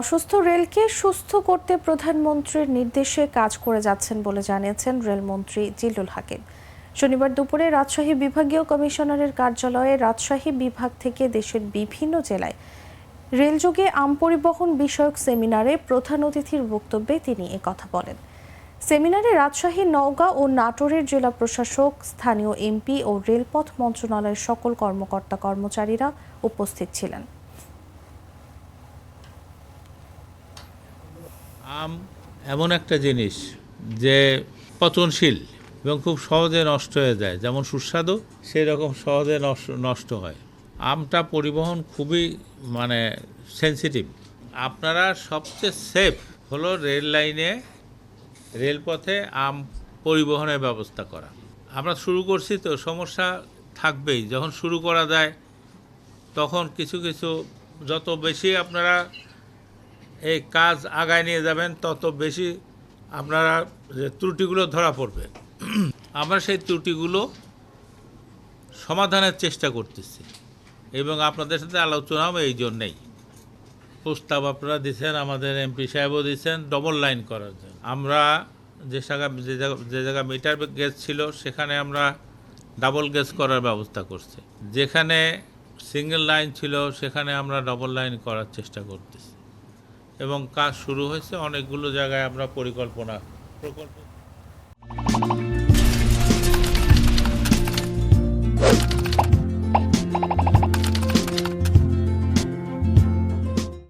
অসুস্থ রেলকে সুস্থ করতে প্রধানমন্ত্রীর নির্দেশে কাজ করে যাচ্ছেন বলে জানিয়েছেন রেলমন্ত্রী জিল্লুল হাকিম। শনিবার দুপুরে রাজশাহী বিভাগীয় কমিশনারের কার্যালয়ে রাজশাহী বিভাগ থেকে দেশের বিভিন্ন জেলায় রেলযোগে আম পরিবহন বিষয়ক সেমিনারে প্রধান অতিথির বক্তব্যে তিনি একথা বলেন। সেমিনারে রাজশাহী, নওগাঁ ও নাটোরের জেলা প্রশাসক, স্থানীয় এমপি ও রেলপথ মন্ত্রণালয়ের সকল কর্মকর্তা কর্মচারীরা উপস্থিত ছিলেন। আম এমন একটা জিনিস যে পচনশীল এবং খুব সহজে নষ্ট হয়ে যায়। যেমন সুস্বাদু সেই রকম সহজে নষ্ট- হয়। আমটা পরিবহন খুবই মানে সেনসিটিভ আপনারা সবচেয়ে সেফ হলো রেল লাইনে রেলপথে আম পরিবহনের ব্যবস্থা করা। আমরা শুরু করছি তো, সমস্যা থাকবেই। যখন শুরু করা যায়, তখন কিছু কিছু, যত বেশি আপনারা এই কাজ আগায় নিয়ে যাবেন, তত বেশি আপনারা যে ত্রুটিগুলো ধরা পড়বে। আমরা সেই ত্রুটিগুলো সমাধানের চেষ্টা করতেছি এবং আপনাদের সাথে আলোচনাও এই জন্যেই। প্রস্তাব আপনারা দিচ্ছেন আমাদের এমপি সাহেবও দিচ্ছেন ডবল লাইন করার জন্য। আমরা যে জায়গা যে জায়গা যে জায়গা মিটার গেজ ছিল, সেখানে আমরা ডাবল গেজ করার ব্যবস্থা করছি। যেখানে সিঙ্গেল লাইন ছিল, সেখানে আমরা ডবল লাইন করার চেষ্টা করতেছি। এবং কাজ শুরু হয়েছে। অনেকগুলো জায়গায় আমরা পরিকল্পনা প্রকল্প